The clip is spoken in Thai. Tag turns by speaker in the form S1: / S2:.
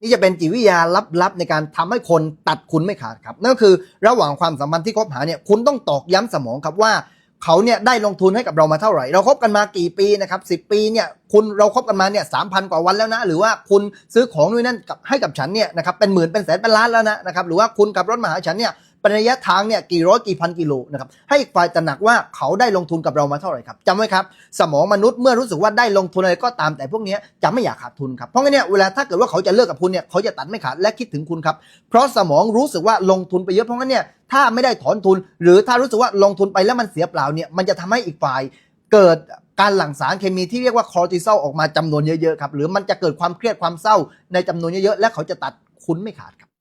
S1: นี่จะเป็นจิตวิทยาลับๆในการทำให้คนตัดคุณไม่ขาดครับ นั่นก็คือระหว่างความสัมพันธ์ที่คบหาเนี่ยคุณต้องตอกย้ำสมองครับว่าเขาเนี่ยได้ลงทุนให้กับเรามาเท่าไหร่ เราคบกันมากี่ปีนะครับสิปีเนี่ยคุณเราคบกันมาเนี่ยสามพันกว่าวันแล้วนะ หรือว่าคุณซื้อของนู่นนั่นกับให้กับฉันเนี่ยนะครับเป็นหมื่นเป็นแสนเป็นล้านแล้วนะนะครับหรือว่าคุณขับรถมาหาฉันเนี่ย เป็นระยะทางเนี่ยกี่ร้อยกี่พันกิโลนะครับให้อีกฝ่ายตระหนักว่าเขาได้ลงทุนกับเรามาเท่าไหร่ครับจำไว้ครับสมองมนุษย์เมื่อรู้สึกว่าได้ลงทุนอะไรก็ตามแต่พวกนี้จะไม่อยากขาดทุนครับเพราะงั้นเนี่ยเวลาถ้าเกิดว่าเขาจะเลิกกับคุณเนี่ยเขาจะตัดไม่ขาดและคิดถึงคุณครับเพราะสมองรู้สึกว่าลงทุนไปเยอะเพราะงั้นเนี่ยถ้าไม่ได้ถอนทุน หรือถ้ารู้สึกว่าลงทุนไปแล้วมันเสียเปล่าเนี่ยมันจะทำให้อีกฝ่ายเกิดการหลั่งสารเคมีที่เรียกว่าคอร์ติซอลออกมาจำนวนเยอะๆครับหรือมันจะเกิดความเครียดความเศร้าในจำนวนเยอะๆและเขาจะตัดคุณไม่ขาดครับ